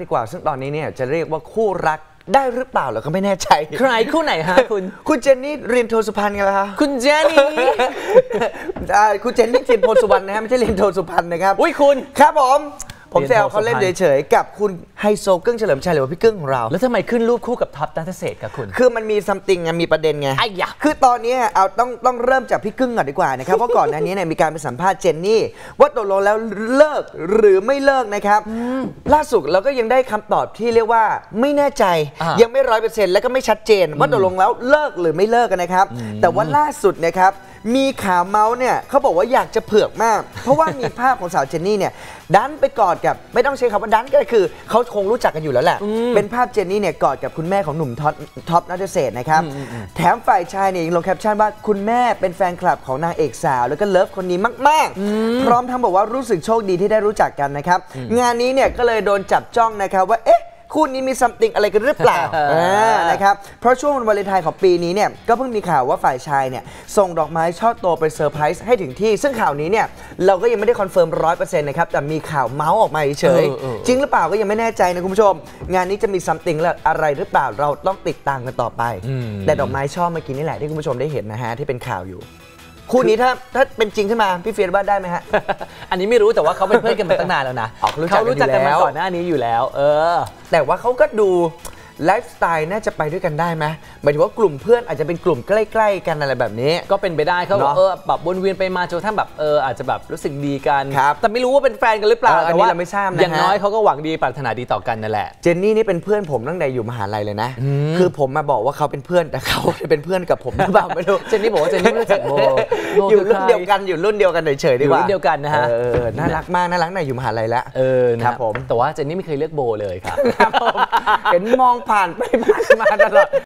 ดีกว่าซึ่งตอนนี้เนี่ยจะเรียกว่าคู่รักได้หรือเปล่าเราก็ไม่แน่ใจ ใครคู่ไหนฮะคุณ คุณเจนนี่เรียนโทสุพรรณกันแล้วคะคุณเจนี่อ่าคุณเจนนี่เรียนโทสุวรรณนะฮะไม่ใช่เรียนโทสุพรรณนะครับ อุ้ยคุณ ครับผม ผมแซวเรียนโทสุพรรณเขาเล่นเฉยๆกับคุณไฮโซกึ้งเฉลิมชัยหรือว่าพี่กึ้งของเรา แล้วทำไมขึ้นรูปคู่กับท็อปนัทเศรษฐ์กับคุณ คือมันมีซัมติงมีประเด็นไงไอ้ยะคือตอนนี้เอาต้องต้องเริ่มจากพี่กึ้งก่อนดีกว่านะครับเพราะก่อนหน้านี้เนี่ยมีการไปสัมภาษณ์เจนนี่ว่าตกลงแล้วเลิกหรือไม่เลิกนะครับ ล่าสุดเราก็ยังได้คำตอบที่เรียกว่าไม่แน่ใจอ่ายัยังไม่ร้อยเปอร์เซ็นต์และก็ไม่ชัดเจนว่าตกลงแล้วเลิกหรือไม่เลิกกันนะครับ แต่ว่าล่าสุดนะครับ มีข่าวเมาส์เนี่ยเขาบอกว่าอยากจะเผือกมาก เพราะว่ามีภาพของสาวเจนนี่เนี่ยดันไปกอดกับไม่ต้องใช้คำว่าดันก็คือเขาคงรู้จักกันอยู่แล้วแหละ เป็นภาพเจนนี่เนี่ยกอดกับคุณแม่ของหนุ่มท็อปท็อปนัทเศรษฐ์นะครับแถมฝ่ายชายเนี่ยยังลงแคปชั่นว่าคุณแม่เป็นแฟนคลับของนางเอกสาว แล้วก็เลิฟคนนี้มาก ๆ พร้อมทั้งบอกว่ารู้สึกโชคดีที่ได้รู้จักกันนะครับงานนี้เนี่ยก็เลยโดนจับจ้องนะครับว่าเอ๊ะ คู่นี้มีซัมติงอะไรกันหรือเปล่าอ่านะครับเพราะช่วงวันวาเลนไทน์ของปีนี้เนี่ยก็เพิ่งมีข่าวว่าฝ่ายชายเนี่ยส่งดอกไม้ช่อโตไปเซอร์ไพรส์ให้ถึงที่ ซึ่งข่าวนี้เนี่ยเราก็ยังไม่ได้คอนเฟิร์มร้อยเปอร์เซ็นต์นะครับแต่มีข่าวเมาส์ออกมาเฉยเออเออๆจริงหรือเปล่าก็ยังไม่แน่ใจนะคุณผู้ชม งานนี้จะมีซัมติงอะไรหรือเปล่าเราต้องติดตามกันต่อไป แต่ดอกไม้ช่อเมื่อกี้นี่แหละที่คุณผู้ชมได้เห็นนะฮะที่เป็นข่าวอยู่ คู่นี้ถ้าถ้าเป็นจริงขึ้นมาพี่เฟียสว่าได้ไหมฮะ อันนี้ไม่รู้แต่ว่าเขาเป็นเพื่อนกันมาตั้งนานแล้วนะอ๋อเขารู้จักกันอยู่เขารู้จักกันมาแล้วก่อนหน้านี้อยู่แล้ว เออ แต่ว่าเขาก็ดู ไลฟ์สไตล์น่าจะไปด้วยกันได้ไหมหมายถึงว่ากลุ่มเพื่อนอาจจะเป็นกลุ่มใกล้ ๆ กันอะไรแบบนี้ ก็เป็นไปได้เขาเนอะเออแบบวนเวียนไปมาจนกระทั่งแบบเอออาจจะแบบรู้สึกดีกัน ครับแต่ไม่รู้ว่าเป็นแฟนกันหรือเปล่าเอออันแต่นี้ว่าเราไม่ทราบนะอย่างฮะน้อยเขาก็หวังดีปรารถนาดีต่อกันนั่นแหละ เจนนี่นี่เป็นเพื่อนผมตั้งแต่อยู่มหาลัยเลยนะ คือผมมาบอกว่าเขาเป็นเพื่อนแต่เขาเป็นเพื่อนกับผมหรือเปล่าไม่รู้ เจนนี่บอกว่าเจนนี่ไม่รู้จักโบโบ อยู่คือรุ่นใครเดียวกันอยู่รุ่นเดียวกันเฉยๆดีกว่าอยู่รุ่นเดียวกันนะฮะเออเออน่ารักมากน่ารักหน่อยอยู่มหาลัยแล้วเออนะครับผมแต่ว่าเจนนี่ไม่เคยเลือกโบเลยครับเห็นมองผ่านไปผ่านมาตลอด